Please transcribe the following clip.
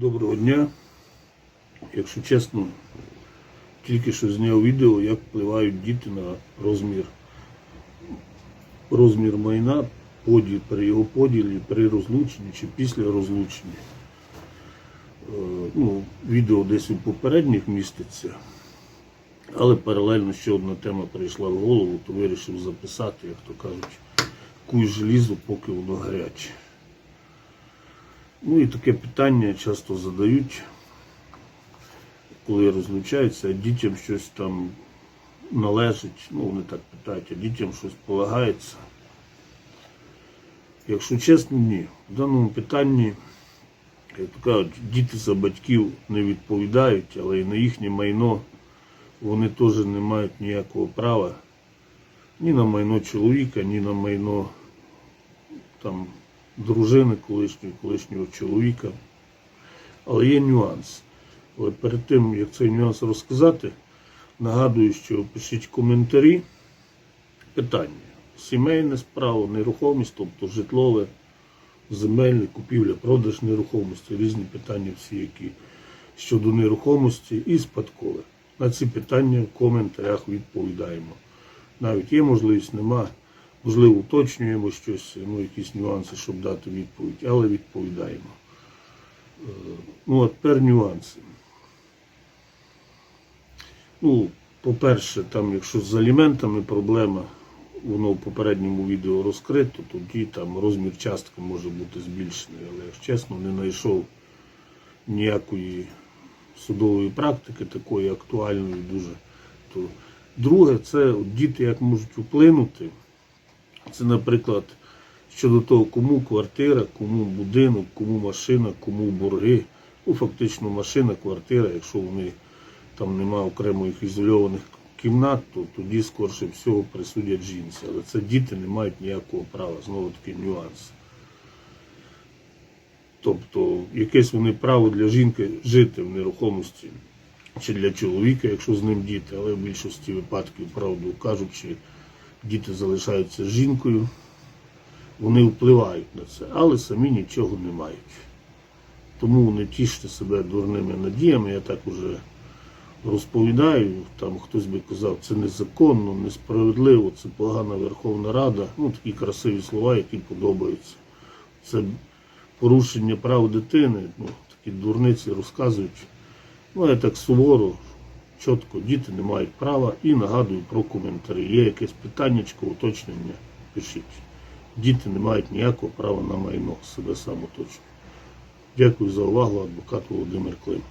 Доброго дня. Якщо чесно, тільки що зняв відео, як впливають діти на розмір. Розмір майна, поділ при його поділі, при розлученні чи після розлучення. Е, Ну, відео десь у попередніх міститься, але паралельно ще одна тема прийшла в голову, то вирішив записати, як то кажуть, куй желізо, поки воно гаряче. Ну і таке питання часто задають, коли розлучаються, а дітям щось там належить, ну вони так питають, а дітям щось полагається. Якщо чесно, ні. В даному питанні, як то кажуть, діти за батьків не відповідають, але і на їхнє майно вони теж не мають ніякого права ні на майно чоловіка, ні на майно там дружини колишньої, колишнього чоловіка. Але є нюанс. Але перед тим, як цей нюанс розказати, нагадую, що пишіть коментарі. Питання. Сімейне справа, нерухомість, тобто житлове, земельне, купівля, продаж нерухомості, різні питання всі, які щодо нерухомості і спадкове. На ці питання в коментарях відповідаємо. Навіть є можливість, нема. Можливо, уточнюємо щось, ну, якісь нюанси, щоб дати відповідь, але відповідаємо. Е, Ну, а тепер нюанси. Ну, по-перше, там, якщо з аліментами проблема, воно в попередньому відео розкрито, тоді там розмір частки може бути збільшений. Але, якщо чесно, не знайшов ніякої судової практики, такої актуальної дуже. То друге, це діти як можуть вплинути. Це, наприклад, щодо того, кому квартира, кому будинок, кому машина, кому борги. Ну, фактично машина, квартира, якщо вони там нема окремо їх ізольованих кімнат, то тоді скорше всього присудять жінці. Але це діти не мають ніякого права, знову таки нюанс. Тобто якесь вони право для жінки жити в нерухомості чи для чоловіка, якщо з ним діти, але в більшості випадків, правду кажучи, діти залишаються жінкою, вони впливають на це, але самі нічого не мають. Тому не тіште себе дурними надіями, я так уже розповідаю, там хтось би казав, це незаконно, несправедливо, це погана Верховна Рада. Ну, такі красиві слова, які подобаються. Це порушення прав дитини, ну, такі дурниці розказують. Ну, я так суворо, чітко, діти не мають права і нагадую про коментарі. Є якесь питаннячко, уточнення, пишіть. Діти не мають ніякого права на майно, себе сам. Дякую за увагу, адвокат Володимир Клим.